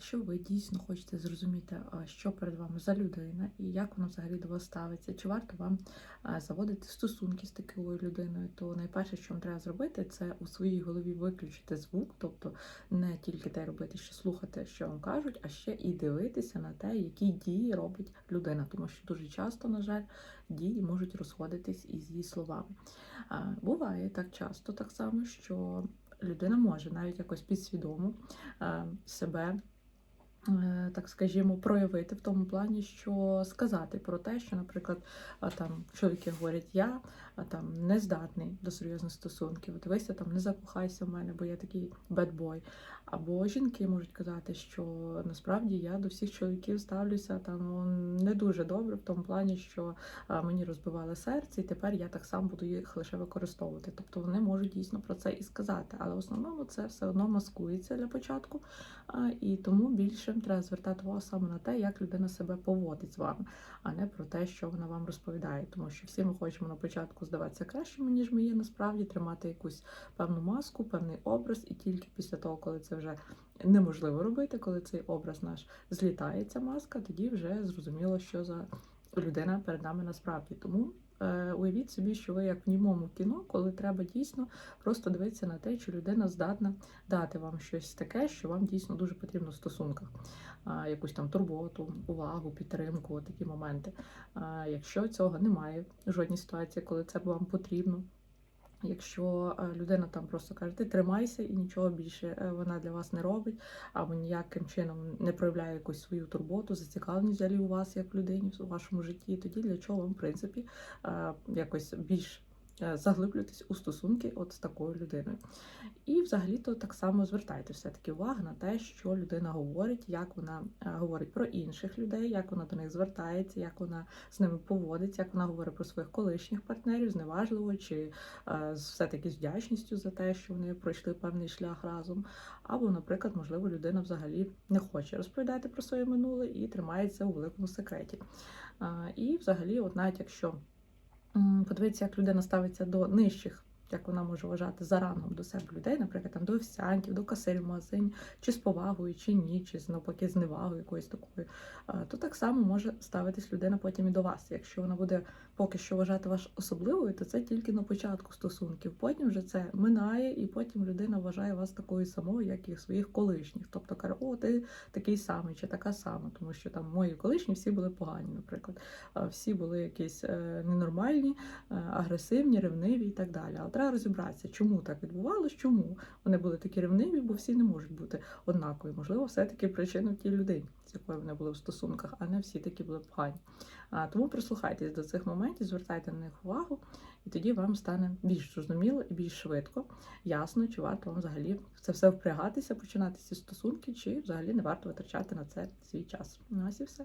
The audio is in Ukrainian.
якщо ви дійсно хочете зрозуміти, що перед вами за людина і як вона взагалі до вас ставиться, чи варто вам заводити стосунки з такою людиною, то найперше, що вам треба зробити, це у своїй голові виключити звук, тобто не тільки те робити, що слухати, що вам кажуть, а ще і дивитися на те, які дії робить людина, тому що дуже часто, на жаль, дії можуть розходитись із її словами. Буває так часто, так само, що людина може навіть якось підсвідомо себе. Uh, Так скажімо, проявити в тому плані, що сказати про те, що, наприклад, там чоловіки говорять, я там не здатний до серйозних стосунків. Дивися, там не закохайся в мене, бо я такий бедбой. Або жінки можуть казати, що насправді я до всіх чоловіків ставлюся там ну, не дуже добре, в тому плані, що мені розбивали серце, і тепер я так само буду їх лише використовувати. Тобто вони можуть дійсно про це і сказати, але в основному це все одно маскується для початку, і тому більше треба звертати увагу саме на те, як людина себе поводить з вами, а не про те, що вона вам розповідає. Тому що всі ми хочемо на початку здаватися кращими, ніж ми є насправді, тримати якусь певну маску, певний образ, і тільки після того, коли це вже неможливо робити, коли цей образ наш злітає, ця маска, тоді вже зрозуміло, що за людина перед нами насправді. Тому е, уявіть собі, що ви як в німому кіно, коли треба дійсно просто дивитися на те, чи людина здатна дати вам щось таке, що вам дійсно дуже потрібно в стосунках, е, якусь там турботу, увагу, підтримку, такі моменти. Е, Якщо цього немає жодній ситуації, коли це вам потрібно. Якщо е, людина там просто каже, ти тримайся і нічого більше е, вона для вас не робить, або ніяким чином не проявляє якусь свою турботу, зацікавленість взагалі у вас як людині у вашому житті, тоді для чого вам, в принципі, е, якось більш е, заглиблюватись у стосунки от з такою людиною. І взагалі-то так само звертайте все-таки увагу на те, що людина говорить, як вона е, говорить про інших людей, як вона до них звертається, як вона з ними поводиться, як вона говорить про своїх колишніх партнерів, зневажливо чи е, все-таки з вдячністю за те, що вони пройшли певний шлях разом. Або, наприклад, можливо, людина взагалі не хоче розповідати про своє минуле і тримається у великому секреті. І взагалі, от навіть якщо подивитися, як людина ставиться до нижчих. Як вона може вважати за рангом до себе людей, наприклад, там до офіціантів, до касирів в магазині, чи з повагою, чи ні, чи навпаки з невагою якоюсь такою, то так само може ставитись людина потім і до вас. Якщо вона буде поки що вважати вас особливою, то це тільки на початку стосунків. Потім вже це минає, і потім людина вважає вас такою самою, як і своїх колишніх. Тобто каже, о, ти такий самий чи така сама, тому що там мої колишні всі були погані, наприклад. Всі були якісь е, ненормальні, е, агресивні, ревниві і так далі. Треба розібратися, чому так відбувалось, чому вони були такі ревниві, бо всі не можуть бути однакові. Можливо, все-таки причина в тій людині, з якою вони були в стосунках, а не всі такі були погані. А, Тому прислухайтесь до цих моментів, звертайте на них увагу, і тоді вам стане більш зрозуміло і більш швидко, ясно, чи варто вам взагалі це все впрягатися, починати ці стосунки, чи взагалі не варто витрачати на це свій час. Ну, ось і все.